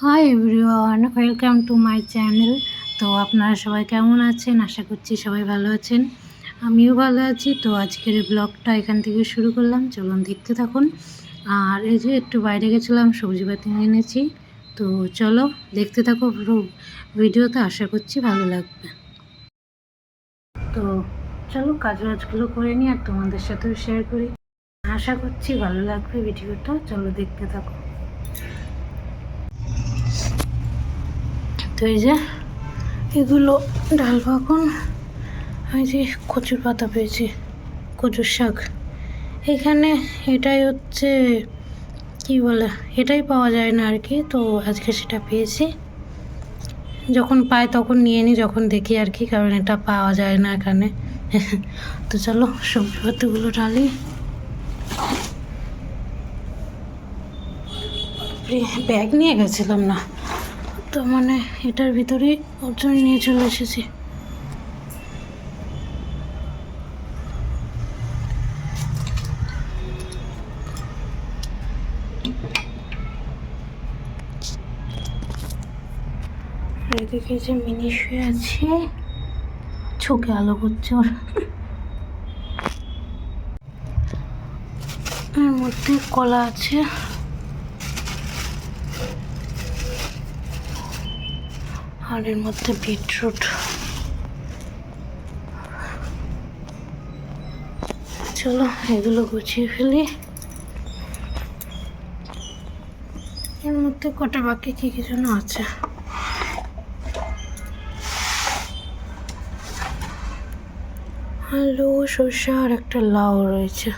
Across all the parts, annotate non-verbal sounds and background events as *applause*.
Hi everyone welcome to my channel তো আপনারা সবাই কেমন আছেন? আশা করছি সবাই ভালো আছেন। আমিও ভালো আছি। তো আজকের ব্লগটা এখান থেকে শুরু করলাম। চলুন দেখতে থাকুন। আর এই যে একটু বাইরে গেছিলাম, সবজি পাতি এনেছি। তো চলো দেখতে থাকো ভিডিওতে আশা করছি ভালো লাগবে। তো চলো কাজ বাজগুলো করে নিই আর তোমাদের সাথেও শেয়ার করি। আশা করছি ভালো লাগবে ভিডিওটা। চলো দেখতে থাকো। তো এই যে এগুলো ডাল পাকন এই যে কচুর পাতা পেয়েছি, কচুর শাক। এখানে এটাই হচ্ছে, কি বলে, এটাই পাওয়া যায় না আর কি তো আজকে সেটা পেয়েছি। যখন পাই তখন নিয়ে নিই, যখন দেখি আর কি কারণ এটা পাওয়া যায় না এখানে। *laughs* তো চলো, সবজি পাতিগুলো ডালি ব্যাগ নিয়ে গেছিলাম না। তো মানে এটার ভিতরেই ওর জন্য নিয়ে চলে এসেছি। এদিকে যে মিনি শুয়ে আছে, চোখে আলো করছে ওর। এর মধ্যে কলা আছে। আর এর মধ্যে বিটরুট। চলো, এগুলো গুছিয়ে ফেলি। এর মধ্যে কটা বাকি, কি কি যেন আছে? আলু, সর্ষে আর একটা লাউ রয়েছে।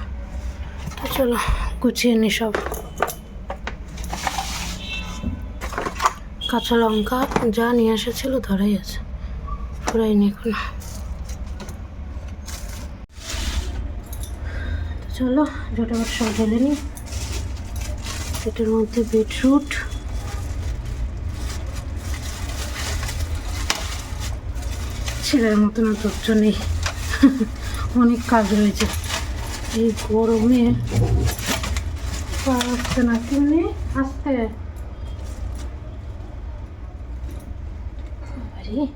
তো চলো, গুছিয়ে নি সব। কাঁচা লঙ্কা যা নিয়ে এসেছিল ধরাই আছে। ফুরাইনি এখন তো চলো, ঝটাপট সব ঢেলে নিই। এটার মধ্যে বিটরুট ছেলের মতন আর নেই। অনেক কাজ রয়েছে। এই গরমে আসতে না কিনে আসতে বাবারে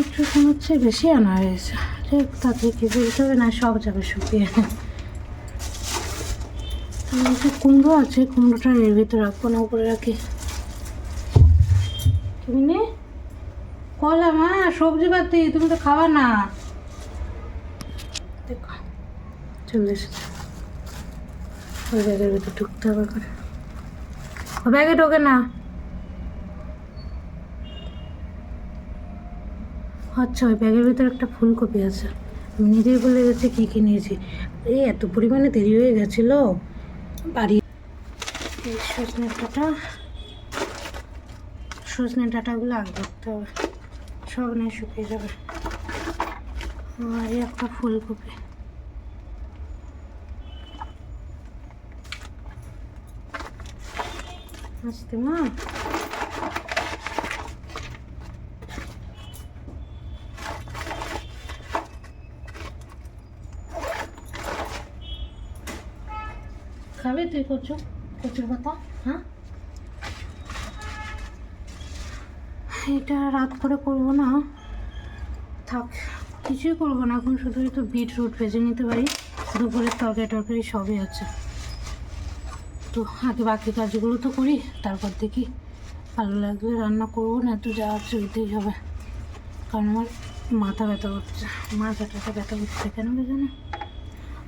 একটু হচ্ছে বেশি আনা হয়েছে। তাতে কি বলতে হবে, না সব যাবে শুকিয়ে কুমড়ো আছে, কুমড়োটা এর ভিতরে রাখব, না উপরে রাখি। তুমি নে কলা, মা, সবজি পাতি তুমি তো খাওয়া না। দেখো, চলে এসেছে। ওই ভিতরে ঢুকতে হবে ব্যাগে ঢোকে না। আচ্ছা ওই ব্যাগের ভিতরে একটা ফুলকপি আছে। আমি নিজেই বলে গেছি, কী কী নিয়েছি? এই এত পরিমাণে দেরি হয়ে গেছিল। বাড়ি এই সজনে ডাঁটা। সজনে ডাঁটাগুলো আগে রাখতে হবে। সব নিয়ে শুকিয়ে যাবে। আর একটা ফুলকপি। আসতে মা। খাবে তুই কচু কচুর পাতা হ্যাঁ এটা রাত করে করব না থাক, কিছুই করব না, এখন শুধু একটু বিটরুট ভেজে নিতে পারি। দুপুরের তরকারি টরকারি সবই আছে। তো আগে বাকি কাজগুলো তো করি, তারপর দেখি ভালো লাগলে রান্না করব, না তো যা চলতেই হবে। কারণ আমার মাথা ব্যথা করছে মাথাটা ব্যথা করছে কেন জানো?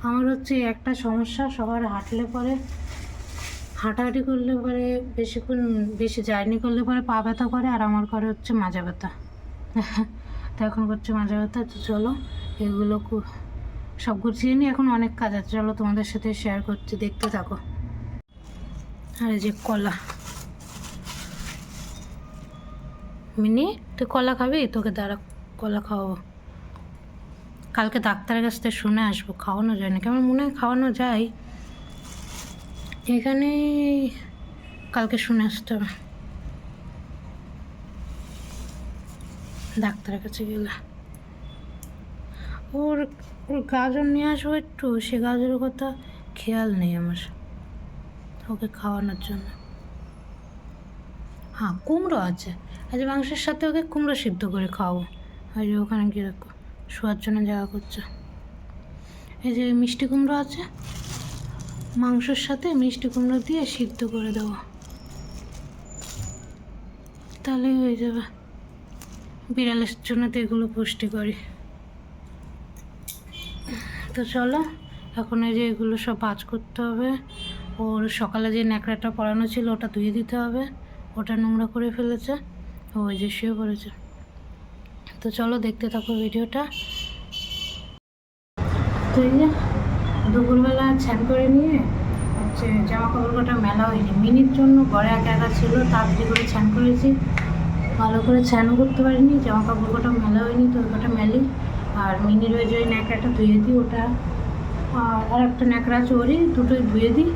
আমার হচ্ছে একটা সমস্যা, সবার হাঁটলে পরে হাঁটাহাঁটি করলে পরে বেশিক্ষণ বেশি জার্নি করলে পরে পা ব্যথা করে আর আমার করে হচ্ছে মাজা ব্যথা। *laughs* তো এখন করছে মাজা ব্যথা, তো চলো এগুলো সব গুছিয়ে নিই এখন অনেক কাজ আছে। চলো তোমাদের সাথে শেয়ার করছি, দেখতে থাকো। আর এই যে কলা। মিনি, তুই কলা খাবি? তোকে দাঁড়া, কলা খাওয়াবো। কালকে ডাক্তারের কাছ থেকে শুনে আসব, খাওয়ানো যায় না কেমন মনে হয় খাওয়ানো যায়। এখানে কালকে শুনে আসতে হবে। ডাক্তারের কাছে গেলে। ওর ওর গাজর নিয়ে আসব একটু, সে গাজরের কথা খেয়াল নেই আমার। ওকে খাওয়ানোর জন্য। হ্যাঁ কুমড়ো আছে। আজ মাংসের সাথে ওকে কুমড়ো সিদ্ধ করে খাওয়াবো। আর ওখানে গিয়ে শোয়ার জন্য জায়গা করছে এই যে মিষ্টি কুমড়ো আছে, মাংসের সাথে মিষ্টি কুমড়ো দিয়ে সিদ্ধ করে দেবো। তাহলেই হয়ে যাবে। বিড়ালের জন্য তো এগুলো পুষ্টি করি তো চলো, এখন এই যে এগুলো সব ভাজ করতে হবে। ওর সকালে যে ন্যাকড়াটা পরানো ছিল ওটা ধুয়ে দিতে হবে। ওটা নোংরা করে ফেলেছে। ও ওই যে শুয়ে পড়েছে। তো চলো দেখতে থাকো ভিডিওটা। তো এই যে, দুপুরবেলা স্নান করে নিয়ে হচ্ছে জামা কাপড় কটা মেলা হয়নি। মিনির জন্য ঘরে একা একা ছিল, তাড়াতাড়ি করে স্নান করেছি। ভালো করে স্নানও করতে পারিনি, জামা কাপড় কটা মেলা হয়নি, তো ওই কটা মেলি। আর মিনির ওই যে ওই ন্যাকড়াটা ধুয়ে দিই, ওটা আর একটা ন্যাকড়া ওরই, দুটোই ধুয়ে দিই।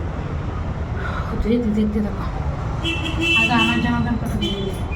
ধুয়ে দিই, দেখতে থাকো। আমার জামা কটা ধুয়ে দিই।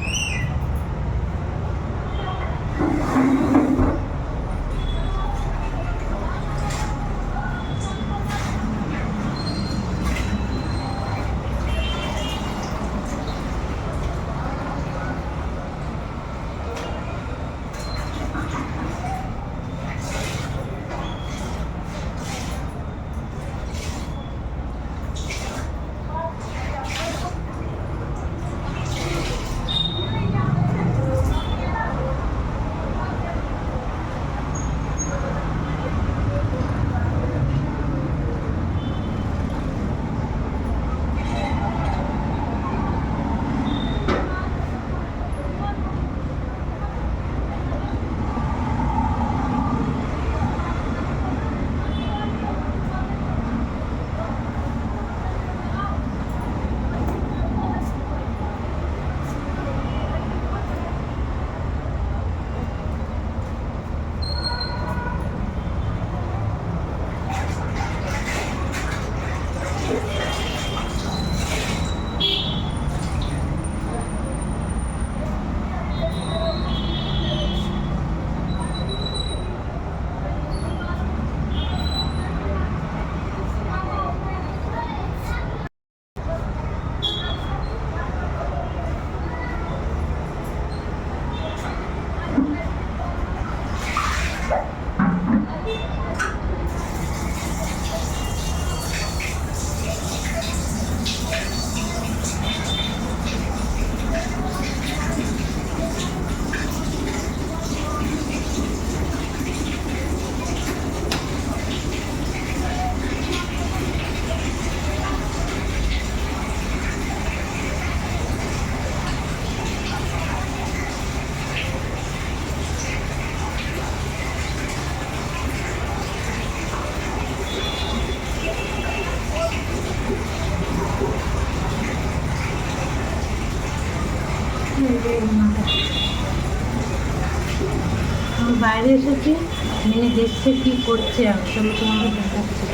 মেনে কী করছে? আমি চলো তোমাকে দেখাচ্ছি।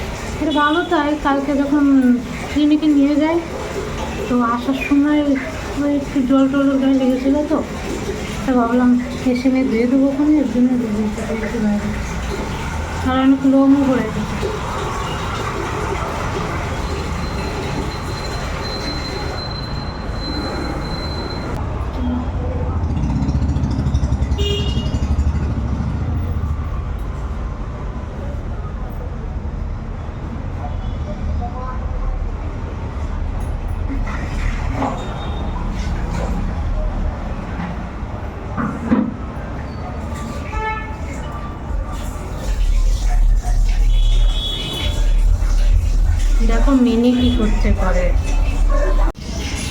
এটা ভালো তাই, কালকে যখন ক্লিনিকে নিয়ে যাই তো আসার সময় ওই একটু জল টল গায়ে লেগেছিলো তো, তা ভাবলাম এসে দিয়ে দেবো ওখানে, এর জন্য দিয়ে দিতে বাইরে আর অনেক লোমও করে গেছে। দেখো মিনি কি করতে পারে।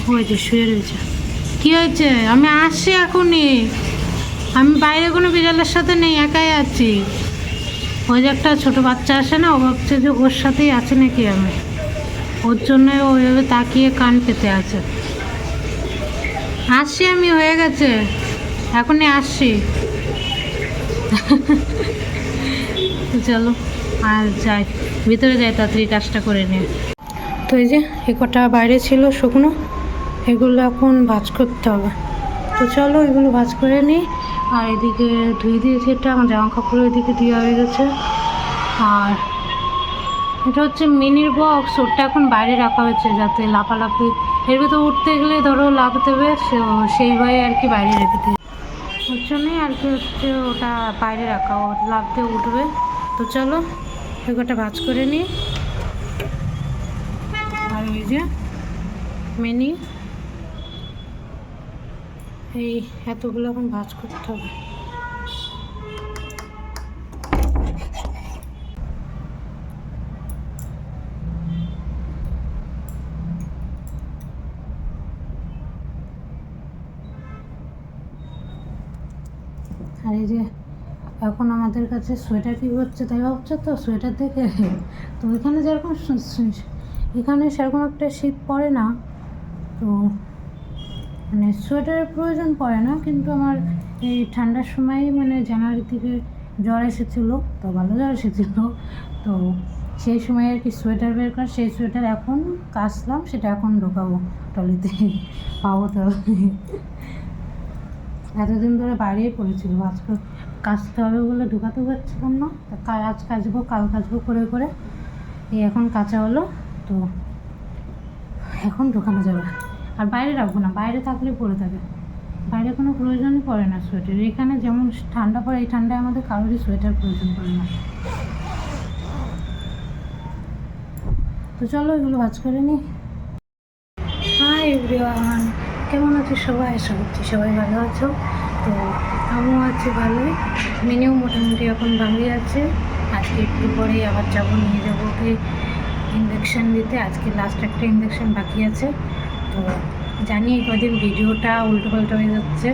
ওই যে শুয়ে রয়েছে। কি হয়েছে? আমি আসছি এখনই। আমি বাইরে কোনো বিড়ালের সাথে নেই, একাই আছি। ওই যে একটা ছোটো বাচ্চা আসে না, ও ভাবছে যে ওর সাথেই আছে নাকি আমি। ওর জন্য ওইভাবে তাকিয়ে কান পেতে আছে। আসছি আমি, হয়ে গেছে। এখনই আসছি। *laughs* চলো। আর যাই, ভিতরে যাই, তাড়াতাড়ি কাজটা করে নিয়ে তো এই যে এ কটা বাইরে ছিল শুকনো, এগুলো এখন ভাজ করতে হবে। তো চলো, এগুলো ভাজ করে নিই আর এদিকে ধুয়ে দিয়েছি এটা, আমার জামা কাপড় এদিকে দেওয়া হয়ে গেছে। আর এটা হচ্ছে মিনির বক্স ওটা এখন বাইরে রাখা হয়েছে যাতে লাফালাফি, এর ভিতরে উঠতে গেলে ধরো লাফাতে দেবে সেই ভয়ে আর কি বাইরে রেখে দিই। ওর জন্যই আর কি হচ্ছে ওটা বাইরে রাখা, ও লাফতে উঠবে। তো চলো এগুলোটা ভাজ করে নিই আর ওই যে মিনি। এই এতগুলো এখন ভাজ করতে হবে। আর এই যে এখন আমাদের কাছে সোয়েটার কি হচ্ছে তাই ভাবছ তো? সোয়েটার দেখে *laughs* তো এখানে যেরকম এখানে সেরকম একটা শীত পড়ে না। তো মানে সোয়েটারের প্রয়োজন পড়ে না, কিন্তু আমার এই ঠান্ডার সময় মানে জানুয়ারি থেকে জ্বর এসেছিল, তো ভালো জ্বর এসেছিল। তো সেই সময় আর কি সোয়েটার বের কর, সেই সোয়েটার এখন কাচলাম, সেটা এখন ঢোকাবো টলিতে, পাবো তো এতদিন ধরে বাইরেই পড়েছিল, আজকে কাচতে হবে বলে ঢুকাতে পারছিলাম না। তা আজ কাচবো, কাল কাচবো করে করে। এই এখন কাঁচা হলো, তো এখন ঢোকানো যাবে। আর বাইরে রাখব না, বাইরে থাকলে পড়ে থাকে। বাইরে কোনো প্রয়োজনই পড়ে না সোয়েটার। এখানে যেমন ঠান্ডা পড়ে, এই ঠান্ডায় আমাদের কারোরই সোয়েটার প্রয়োজন পড়ে না। তো চলো এগুলো ভাজ করে নিই। হাই এভরিওয়ান কেমন আছো সবাই? আশা করছি সবাই ভালো আছো। তো আমিও আছি ভালোই, মিনিও মোটামুটি এখন ভালোই আছে। আজকে একটু পরে আবার যাব, নিয়ে যাব ওকে ইঞ্জেকশন দিতে। আজকে লাস্ট একটা ইঞ্জেকশন বাকি আছে। তো জানি এই কদিন ভিডিওটা উল্টো পাল্টা হয়ে যাচ্ছে,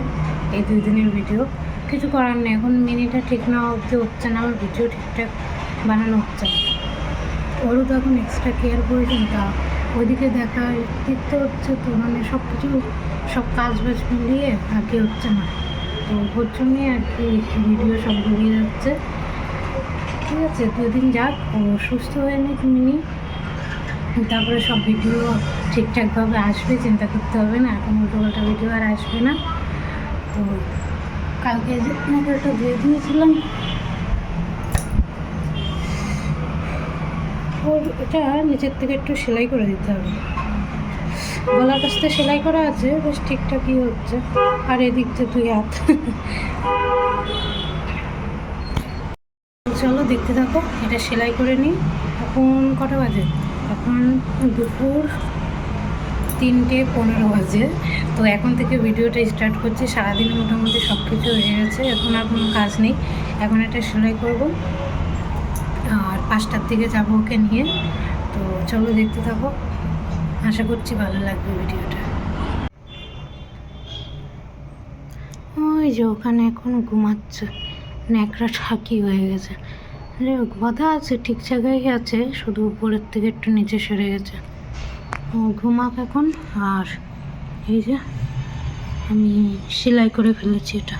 এই দুই দিনের ভিডিও। কিছু করার নেই, এখন মিনিটা ঠিক না অবধি হচ্ছে না, আমার ভিডিও ঠিকঠাক বানানো হচ্ছে না। ওরও তো এখন এক্সট্রা কেয়ার প্রয়োজন তা ওইদিকে দেখা দেখতে হচ্ছে তো মানে সব কিছু সব কাজ বাজ মিলিয়ে আর কি হচ্ছে না। ওর জন্যই আর কি ভিডিও সব গুলিয়ে যাচ্ছে। ঠিক আছে, দুদিন যাক, ও সুস্থ হয়ে নিক মিনি। তারপরে সব ভিডিও ঠিকঠাকভাবে আসবে, চিন্তা করতে হবে না, এখন উল্টোপাল্টা ভিডিও আর আসবে না। তো কালকে যে মোবাইলটা দিয়ে দিয়েছিলাম। ওর এটা নিচের থেকে একটু সেলাই করে দিতে হবে। গলার কাছ সেলাই করা আছে, বেশ ঠিকঠাকই হচ্ছে। আর এদিক থেকে তুই হাত। চলো দেখতে থাকো, এটা সেলাই করে নিই। এখন কটা বাজে? এখন দুপুর তিনটে পনেরো বাজে। তো এখন থেকে ভিডিওটা স্টার্ট করছি। সারাদিন মোটামুটি সব কিছু হয়ে গেছে। এখন আর কোনো কাজ নেই। এখন এটা সেলাই করব। আর পাঁচটার দিকে যাব ওকে নিয়ে। তো চলো দেখতে থাকো। আশা করছি ভালো লাগবে ভিডিওটা। ওই যে ওখানে এখন ঘুমাচ্ছে, ন্যাকড়া ঠাকি হয়ে গেছে। আরে, বাধা আছে, ঠিক জায়গায় আছে, শুধু উপরের থেকে একটু নিচে সরে গেছে। ও ঘুমাক এখন, আর এই যে আমি সেলাই করে ফেলেছি এটা।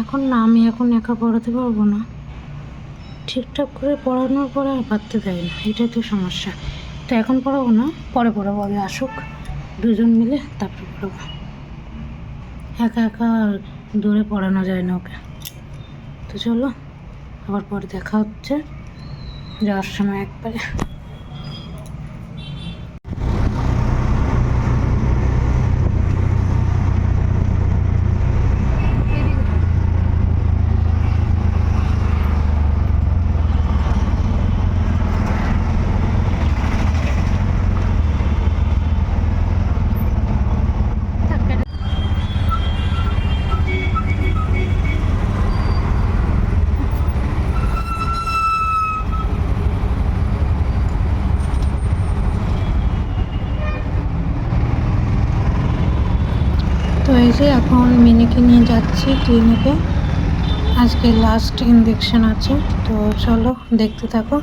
এখন না, আমি এখন একা পড়াতে পারব না। ঠিকঠাক করে পড়ানোর পরে আর পারতে দেয় না, এটাই তো সমস্যা। তো এখন পড়াবো না। পরে পড়াবো, আগে আসুক। দুজন মিলে তারপরে পড়াবো। একা একা দূরে পড়ানো যায় না ওকে। তো চলো, আবার পরে দেখা হচ্ছে। যাওয়ার সময় একবারে। যে এখন মিনিকে নিয়ে যাচ্ছি ক্লিনিকে আজকে লাস্ট ইঞ্জেকশন আছে। তো চলো দেখতে থাকো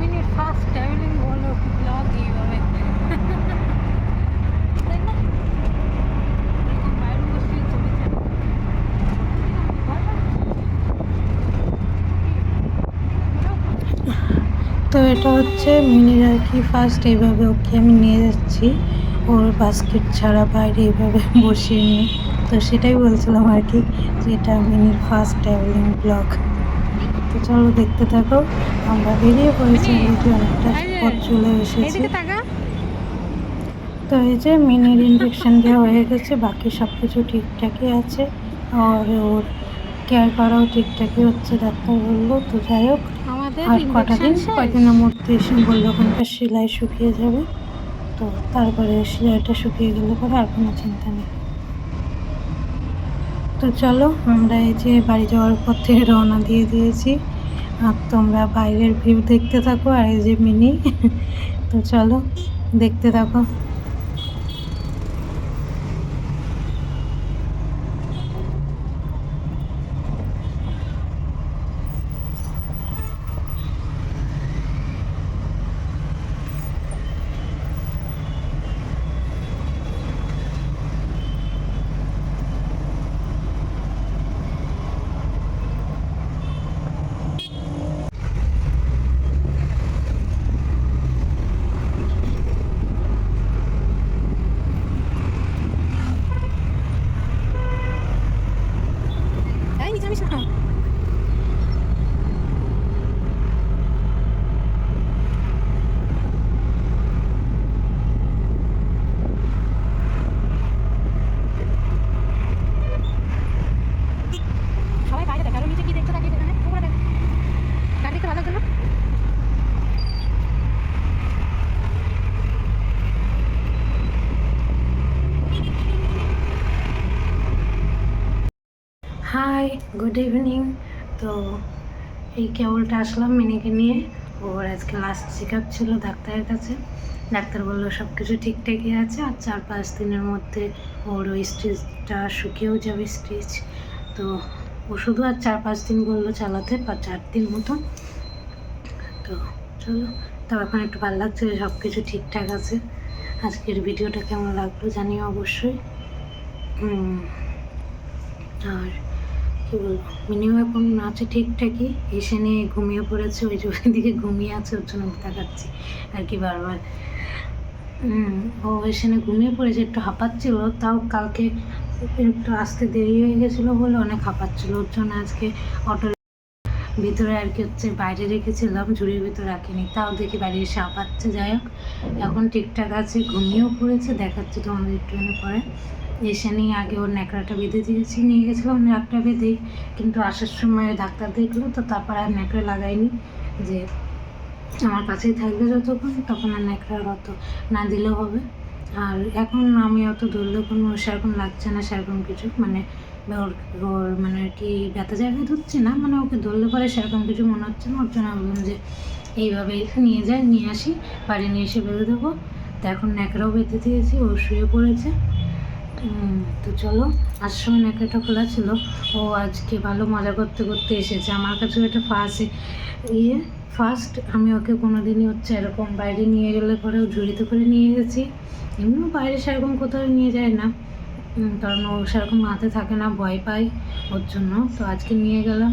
মিনিট ফার্স্ট ট্রাভেলিং হলো ব্লগ এইভাবে তাই না তো এটা হচ্ছে মিনির আর কি ফার্স্ট এইভাবে ওকে আমি নিয়ে যাচ্ছি। ওর বাস্কেট ছাড়া বাইরে এইভাবে বসিয়ে নিয়ে তো সেটাই বলছিলাম আর কি যে এটা মিনির ফার্স্ট ট্রাভেলিং ব্লগ তো চলো দেখতে থাকো আমরা বেরিয়ে পড়েছি অলরেডি অনেকটা পথ চলে এসেছি। তো এই যে মিনির ইঞ্জেকশন দেওয়া হয়ে গেছে বাকি সব কিছু ঠিকঠাকই আছে। আর ওর কেয়ার করাও ঠিকঠাকই হচ্ছে ডাক্তার বলল। তো যাই হোক আর কটা দিন কয়দিনের মধ্যে বলল ওখানকার সেলাই শুকিয়ে যাবে। তো তারপরে সেলাইটা শুকিয়ে গেলে পরে আর কোনো চিন্তা নেই। তো চলো আমরা এই যে বাড়ি যাওয়ার পথে রওনা দিয়ে দিয়েছি। আর তোমরা বাইরের ভিউ দেখতে থাকো আর এই যে মিনি *laughs* তো চলো দেখতে থাকো এই নিচে নামিস না। সবাই বাইরে দেখে আরও নিচে কি দেখছ তাকিয়ে এখানে উপরে দেখ গাড়ি দেখতে ভালো লাগছে না হাই গুড ইভিনিং তো এই কেবলটা আসলাম মিনিকে নিয়ে। ওর আজকে লাস্ট চেক আপ ছিল ডাক্তারের কাছে। ডাক্তার বলল সব কিছু ঠিকঠাকই আছে আর চার পাঁচ দিনের মধ্যে ওর ওই স্টিচটা শুকিয়েও যাবে স্টিচ তো ও শুধু আর চার পাঁচ দিন বলল চালাতে, বা চার দিন মতো। তো চলো তো এখন একটু ভালো লাগছে সব কিছু ঠিকঠাক আছে। আজকের ভিডিওটা কেমন লাগল জানিও অবশ্যই। আর কী বলব এখন আছে ঠিকঠাকই। এসে নিয়ে ঘুমিয়ে পড়েছে, ওই যে দিকে ঘুমিয়ে আছে, ওর জন্য তাকাচ্ছি। আর কি বারবার। ও এসে নিয়ে ঘুমিয়ে পড়েছে, একটু হাঁপাচ্ছিল, তাও কালকে একটু আসতে দেরি হয়ে গেছিল বলে অনেক হাঁপাচ্ছিল। ওর জন্য আজকে অটোর ভিতরে আর কি হচ্ছে, বাইরে রেখেছিলাম, ঝুড়ির ভিতরে রাখিনি। তাও দেখি বাড়ি এসে হাঁপাচ্ছে, যাই হোক। এখন ঠিকঠাক আছে, ঘুমিয়েও পড়েছে, দেখাচ্ছি তোমাদের একটুখানি পরে। এসে নিয়ে আগে ওর ন্যাকড়াটা বেঁধে দিয়েছি নিয়ে গেছিলাম ন্যাকড়া বেঁধেই কিন্তু আসার সময় ডাক্তার দেখল, তো তারপর আর ন্যাকড়া লাগাইনি। যে আমার কাছেই থাকবে যতক্ষণ, তখন আর ন্যাকড়া অত না দিলেও হবে। আর এখন আমি অত ধরলে কোনো সেরকম লাগছে না, সেরকম কিছু। মানে ওর ওর মানে কি ব্যথা জায়গায় ধরছি না মানে ওকে ধরলে পরে সেরকম কিছু মনে হচ্ছে না। ওর জন্য বললাম যে এইভাবে নিয়ে যাই, নিয়ে আসি, বাড়ি নিয়ে এসে বেঁধে দেবো। তো এখন ন্যাকড়াও বেঁধে দিয়েছি, ও শুয়ে পড়েছে। তো চলো আসার সময় ন্যাকড়াটা খোলা ছিল। ও আজকে ভালো মজা করতে করতে এসেছে। আমার কাছেও এটা ফার্স্ট ইয়ে ফার্স্ট আমি ওকে কোনো দিনই হচ্ছে এরকম বাইরে নিয়ে গেলে পরে ও ঝুড়িতে করে নিয়ে গেছি। এমনিও বাইরে সেরকম কোথাও নিয়ে যায় না। কারণ ও সেরকম হাতে থাকে না, ভয় পায় ওর জন্য। তো আজকে নিয়ে গেলাম।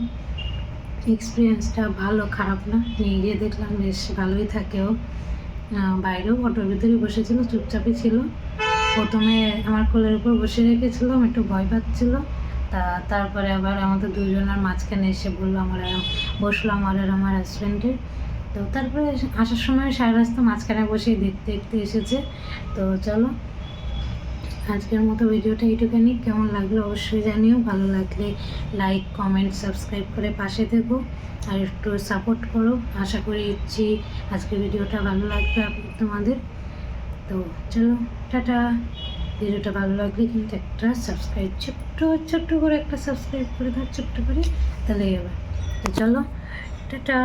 এক্সপিরিয়েন্সটা ভালো, খারাপ না। নিয়ে গিয়ে দেখলাম, বেশ ভালোই থাকে ও। বাইরেও অটোর ভিতরে বসেছিল, চুপচাপই ছিল। প্রথমে আমার কোলের উপর বসে রেখেছিলাম, একটু ভয় পাচ্ছিল। তা তারপরে আবার আমাদের দুজনের মাঝখানে এসে বলল, আমার আর- বসল আমার আর আমার হাজব্যান্ডের তো তারপরে আসার সময় সারা রাস্তা মাঝখানে বসে দেখতে দেখতে এসেছে। তো চলো, আজকের মতো ভিডিওটা এইটুখানি। কেমন লাগল অবশ্যই জানিও। ভালো লাগলে লাইক কমেন্ট সাবস্ক্রাইব করে পাশে থেকো। আর একটু সাপোর্ট করো। আশা করি ইচ্ছি আজকের ভিডিওটা ভালো লাগবে তোমাদের। তো চলো, টাটা। ভিডিওটা ভালো লাগলে কিন্তু একটা সাবস্ক্রাইব ছোট্ট ছোট্ট করে একটা সাবস্ক্রাইব করে দাও, ছোট্ট করে। তাহলে তো চলো, টাটা।